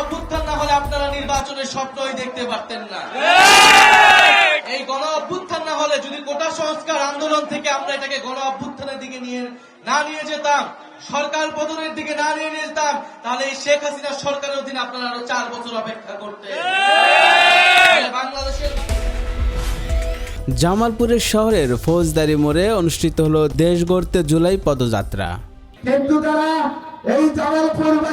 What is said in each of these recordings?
অভ্যুত্থান না হলে আপনারা নির্বাচনের স্বপ্নই দেখতে পারতেন না। এই গণ অভ্যুত্থান না হলে যদি কোটা সংস্কার আন্দোলন থেকে আমরা এটাকে গণ অভ্যুত্থানের দিকে নিয়ে না নিয়ে যেতাম সরকার পতনের দিকে না নিয়ে যেতাম তাহলে এই শেখ হাসিনার সরকারের অধীনে আপনারা আরও চার বছর অপেক্ষা করতেন। বাংলাদেশের জামালপুরের শহরের ফৌজদারি মোড়ে অনুষ্ঠিত হলো দেশ গড়তে জুলাই পদযাত্রা। কিন্তু তারা এই জামালপুরবাসীকে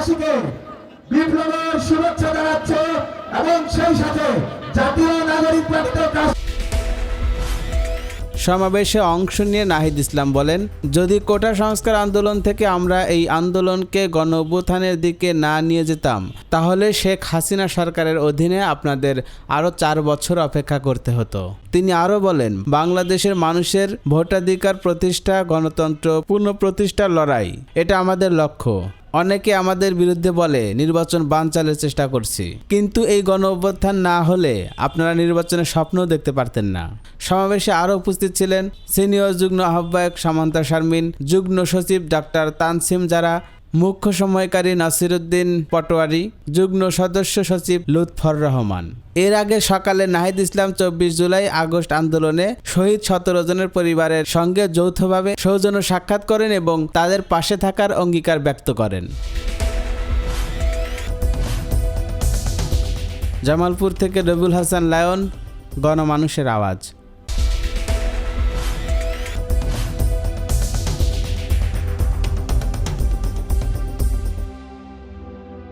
এবং সেই সাথে জাতীয় কাজ সমাবেশে অংশ নিয়ে নাহিদ ইসলাম বলেন, যদি কোটা সংস্কার আন্দোলন থেকে আমরা এই আন্দোলনকে গণ দিকে না নিয়ে যেতাম, তাহলে শেখ হাসিনা সরকারের অধীনে আপনাদের আরও চার বছর অপেক্ষা করতে হতো। তিনি আরও বলেন, বাংলাদেশের মানুষের ভোটাধিকার প্রতিষ্ঠা, গণতন্ত্র পুনঃপ্রতিষ্ঠার লড়াই, এটা আমাদের লক্ষ্য। অনেকে আমাদের বিরুদ্ধে বলে, নির্বাচন বানচালের চেষ্টা করছি। কিন্তু এই গণ অভ্যুত্থান না হলে আপনারা নির্বাচনের স্বপ্নও দেখতে পারতেন না। সমাবেশে আরও উপস্থিত ছিলেন সিনিয়র যুগ্ম আহ্বায়ক সামান্তা শারমিন, যুগ্ম সচিব ডাক্তার তানসিম যারা মুখ্য সময়কারী নাসিরুদ্দিন পটোয়ারি, যুগ্ম সদস্য সচিব লুৎফর রহমান। এর আগে সকালে নাহিদ ইসলাম চব্বিশ জুলাই আগস্ট আন্দোলনে শহীদ সতেরো জনের পরিবারের সঙ্গে যৌথভাবে সৌজন্য সাক্ষাৎ করেন এবং তাদের পাশে থাকার অঙ্গীকার ব্যক্ত করেন। জামালপুর থেকে রবিউল হাসান লায়ন, গণমানুষের আওয়াজ।